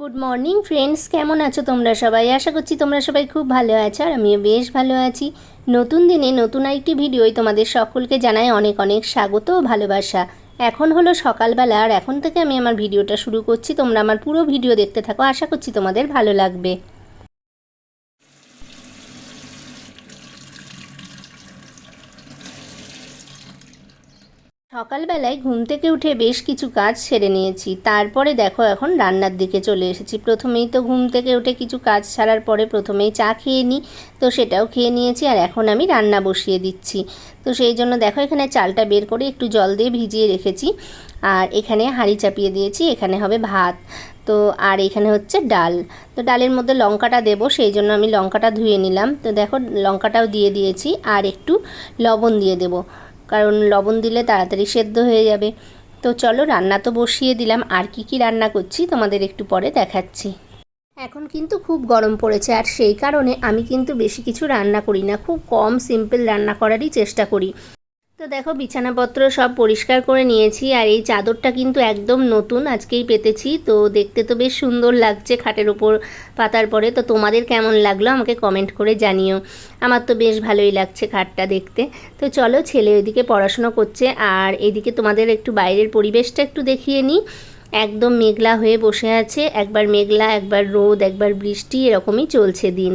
Good morning friends কেমন আছো তোমরা সবাই? আশা করছি তোমরা সবাই খুব ভালো আছো আর আমিও বেশ ভালো আছি। নতুন দিনে নতুন আরেকটি ভিডিওই তোমাদের সকলকে জানাই অনেক অনেক স্বাগত ও ভালোবাসা। এখন হলো সকালবেলা আর এখন থেকে আমি আমার ভিডিওটা শুরু করছি। তোমরা আমার পুরো ভিডিও দেখতে থাকো। আশা করছি তোমাদের ভালো লাগবে। সকালবেলায় ঘুম থেকে উঠে বেশ কিছু কাজ সেরে নিয়েছি। তারপরে দেখো এখন রান্নার দিকে চলে এসেছি। প্রথমেই তো ঘুম থেকে উঠে কিছু কাজ ছাড়ার পরে প্রথমেই চা খেয়ে নিই, তো সেটাও খেয়ে নিয়েছি আর এখন আমি রান্না বসিয়ে দিচ্ছি। তো সেই জন্য দেখো এখানে চালটা বের করে একটু জল দিয়ে ভিজিয়ে রেখেছি আর এখানে হাঁড়ি চাপিয়ে দিয়েছি, এখানে হবে ভাত। তো আর এখানে হচ্ছে ডাল। তো ডালের মধ্যে লঙ্কাটা দেবো, সেই জন্য আমি লঙ্কাটা ধুয়ে নিলাম। তো দেখো লঙ্কাটাও দিয়ে দিয়েছি আর একটু লবণ দিয়ে দেবো। কারণ লবণ দিলে তাড়াতাড়ি সেদ্ধ হয়ে যাবে। তো চলো রান্না তো বসিয়ে দিলাম। আর কি কি রান্না করছি তোমাদের একটু পরে দেখাচ্ছি। এখন কিন্তু খুব গরম পড়েছে আর সেই কারণে আমি কিন্তু বেশি কিছু রান্না করি না। খুব কম সিম্পল রান্না করারই চেষ্টা করি। তো দেখো, বিছানাপত্র সব পরিষ্কার করে নিয়েছি আর এই চাদরটা কিন্তু একদম নতুন, আজকেই পেতেছি। তো দেখতে তো বেশ সুন্দর লাগছে খাটের ওপর পাতার পরে। তো তোমাদের কেমন লাগল আমাকে কমেন্ট করে জানিও। আমার তো বেশ ভালোই লাগছে খাটটা দেখতে। তো চলো, ছেলে ওইদিকে পড়াশুনো করছে আর এদিকে তোমাদের একটু বাইরের পরিবেশটা একটু দেখিয়ে নিই। একদম মেঘলা হয়ে বসে আছে, একবার মেঘলা, একবার রোদ, একবার বৃষ্টি, এরকমই চলছে দিন।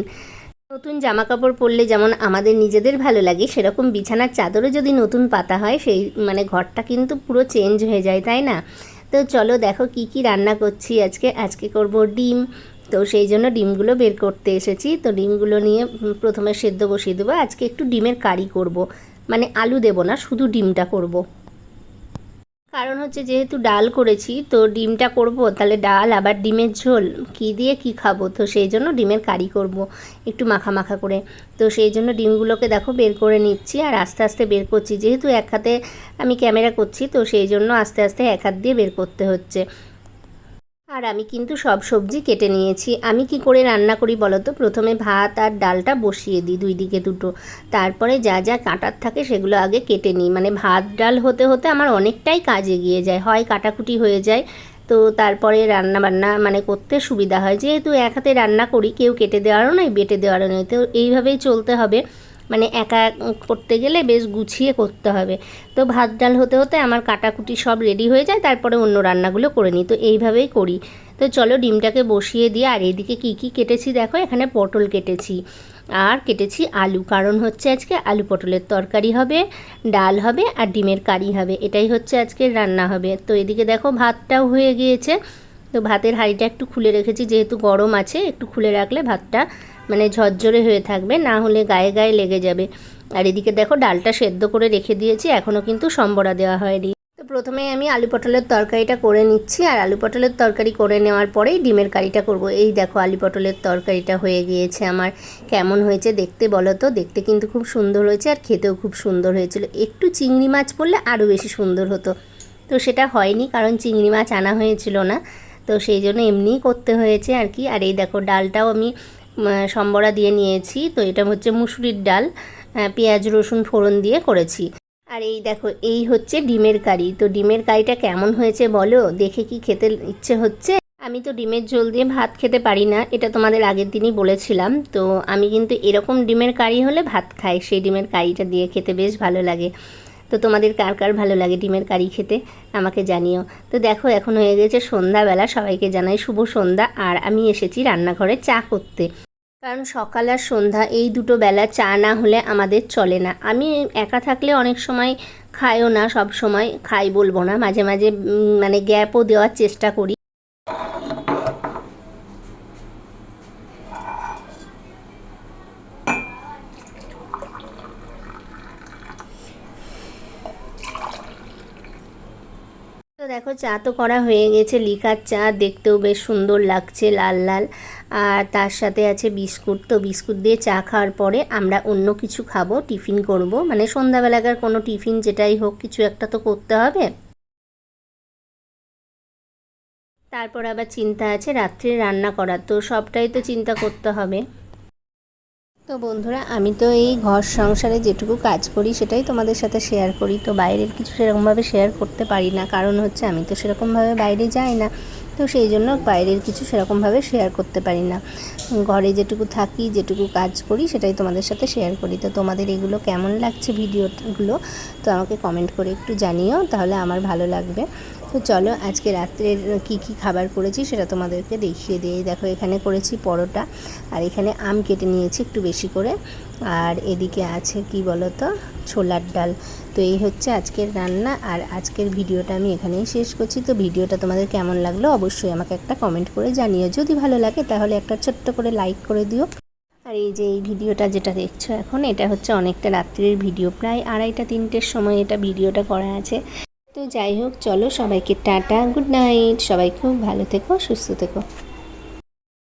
নতুন জামা কাপড় পরলে যেমন আমাদের নিজেদের ভালো লাগে, সেরকম বিছানার চাদরও যদি নতুন পাতা হয়, সেই মানে ঘরটা কিন্তু পুরো চেঞ্জ হয়ে যায়, তাই না? তো চলো দেখো কি কি রান্না করছি আজকে। আজকে করব ডিম। তো সেই জন্য ডিমগুলো বের করতে এসেছি। তো ডিমগুলো নিয়ে প্রথমে সেদ্ধ বসিয়ে দেবো। আজকে একটু ডিমের কারি করব। মানে আলু দেবো না, শুধু ডিমটা করব। কারণ হচ্ছে যেহেতু ডাল করেছি, তো ডিমটা করব, তাহলে ডাল আবার ডিমের ঝোল। কি দিয়ে কি খাব? তো সেই জন্য ডিমের কারি করব, একটু মাখা মাখা করে। তো সেই জন্য ডিমগুলোকে দেখো বের করে নিচ্ছি আর আস্তে আস্তে বের করছি। যেহেতু এক হাতে আমি ক্যামেরা করছি, তো সেই জন্য আস্তে আস্তে এক হাত দিয়ে বের করতে হচ্ছে। আর আমি কিন্তু সব সবজি কেটে নিয়েছি। আমি কি করে রান্না করি বলো তো? প্রথমে ভাত আর ডালটা বসিয়ে দিই দুই দিকে দুটো। তারপরে যা যা কাটার থাকে সেগুলো আগে কেটে নিই। মানে ভাত, ডাল হতে হতে আমার অনেকটাই কাজ এগিয়ে যায়। হয় কাটাকুটি হয়ে যায়। তো তারপরে রান্না বান্না মানে করতে সুবিধা হয়। যেহেতু এক হাতে রান্না করি, কেউ কেটে দেওয়ারও নয় বেটে দেওয়ারও নয় তো এইভাবেই চলতে হবে। মানে একা করতে গেলে বেশ গুছিয়ে করতে হবে। তো ভাত ডাল হতে হতে আমার কাটাকুটি সব রেডি হয়ে যায়, তারপরে অন্য রান্নাগুলো করে নিই। তো এইভাবেই করি। তো চলো ডিমটাকে বসিয়ে দিয়ে, আর এদিকে কী কী কেটেছি দেখো, এখানে পটল কেটেছি। আর কেটেছি আলু, কারণ হচ্ছে আজকে আলু পটলের তরকারি হবে, ডাল হবে, আর ডিমের কারি হবে। এটাই হচ্ছে আজকের রান্না হবে। তো এদিকে দেখো ভাতটাও হয়ে গিয়েছে। তো ভাতের হাঁড়িটা একটু খুলে রেখেছি, যেহেতু গরম আছে, একটু খুলে রাখলে ভাতটা মানে ঝরঝরে হয়ে থাকবে, না হলে গায়ে গায়ে লেগে যাবে। আর এদিকে দেখো ডালটা সেদ্ধ করে রেখে দিয়েছি এখনও কিন্তু সম্বরা দেওয়া হয়নি। তো প্রথমে আমি আলু পটলের তরকারিটা করে নিচ্ছি, আর আলু পটলের তরকারি করে নেওয়ার পরেই ডিমের কারিটা করব। এই দেখো আলু পটলের তরকারিটা হয়ে গিয়েছে আমার। কেমন হয়েছে দেখতে বলো তো? দেখতে কিন্তু খুব সুন্দর হয়েছে, আর খেতেও খুব সুন্দর হয়েছিল। একটু চিংড়ি মাছ পড়লে আরও বেশি সুন্দর হতো। তো সেটা হয়নি, কারণ চিংড়ি মাছ আনা হয়েছিল না। তো সেই জন্য এমনিই করতে হয়েছে আর কি। আর এই দেখো ডালটাও আমি সম্বরা দিয়ে নিয়েছি। তো এটা হচ্ছে মুসুরির ডাল পেঁয়াজ, রসুন ফোড়ন দিয়ে করেছি। আর এই দেখো, এই হচ্ছে ডিমের কারি। তো ডিমের কারিটা কেমন হয়েছে বলো? দেখে কি খেতে ইচ্ছে হচ্ছে? আমি তো ডিমের ঝোল দিয়ে ভাত খেতে পারি না, এটা তোমাদের আগের দিনই বলেছিলাম। তো আমি কিন্তু এরকম ডিমের কারি হলে ভাত খাই, সেই ডিমের কারিটা দিয়ে খেতে বেশ ভালো লাগে। তো তোমাদের কার কার ভালো লাগে ডিমের কারি খেতে, আমাকে জানিও। তো দেখো, এখন হয়ে গেছে সন্ধ্যাবেলা, সবাইকে জানাই শুভ সন্ধ্যা। আর আমি এসেছি রান্নাঘরে চা করতে। কারণ সকাল আর সন্ধ্যা, এই দুটো বেলা চা না হলে আমাদের চলে না। আমি একা থাকলে অনেক সময় খাইও না, সব সময় খাই বলব না। মাঝে মাঝে মানে গ্যাপও দেওয়ার চেষ্টা করি। তো দেখো, চা তো করা হয়ে গেছে, লিকার চা, দেখতেও বেশ সুন্দর লাগছে, লাল লাল। আর তার সাথে আছে বিস্কুট, তো বিস্কুট দিয়ে চা খাওয়ার পরে আমরা অন্য কিছু খাব, টিফিন করব। মানে সন্ধ্যাবেলাকার কোনো টিফিন, যেটাই হোক, কিছু একটা তো করতে হবে। তারপর আবার চিন্তা আছে রাত্রে রান্না করার, তো সবটাই তো চিন্তা করতে হবে। তো বন্ধুরা, আমি তো এই ঘর সংসারে যেটুকু কাজ করি সেটাই তোমাদের সাথে শেয়ার করি। তো বাইরের কিছু সেরকমভাবে শেয়ার করতে পারি না। কারণ হচ্ছে আমি তো সেরকমভাবে বাইরে যাই না। তো সেই জন্য বাইরের কিছু সেরকমভাবে শেয়ার করতে পারি না। ঘরে যেটুকু থাকি, যেটুকু কাজ করি সেটাই তোমাদের সাথে শেয়ার করি। তো তোমাদের এগুলো কেমন লাগছে ভিডিওগুলো তো আমাকে কমেন্ট করে একটু জানিও, তাহলে আমার ভালো লাগবে। তো চলো আজকে রাত্রের কি কি খাবার করেছি সেটা তোমাদেরকে দেখিয়ে দিয়ে দেখো, এখানে করেছি পরোটা আর এখানে আম কেটে নিয়েছি একটু বেশি করে। আর এদিকে আছে, কি বলো তো ছোলার ডাল। তো এই হচ্ছে আজকের রান্না আর আজকের ভিডিওটা আমি এখানেই শেষ করছি। তো ভিডিওটা তোমাদের কেমন লাগল অবশ্যই আমাকে একটা কমেন্ট করে জানিও। যদি ভালো লাগে তাহলে একটা ছোট্ট করে লাইক করে দিও। আর এই যে এই ভিডিওটা যেটা দেখছ এখন, এটা হচ্ছে অনেকটা রাত্রির ভিডিও। প্রায় আড়াইটা, তিনটের সময় এটা ভিডিওটা করা আছে। যাই হোক চলো সবাইকে টাটা গুড নাইট। সবাই খুব ভালো থেকো সুস্থ থেকো।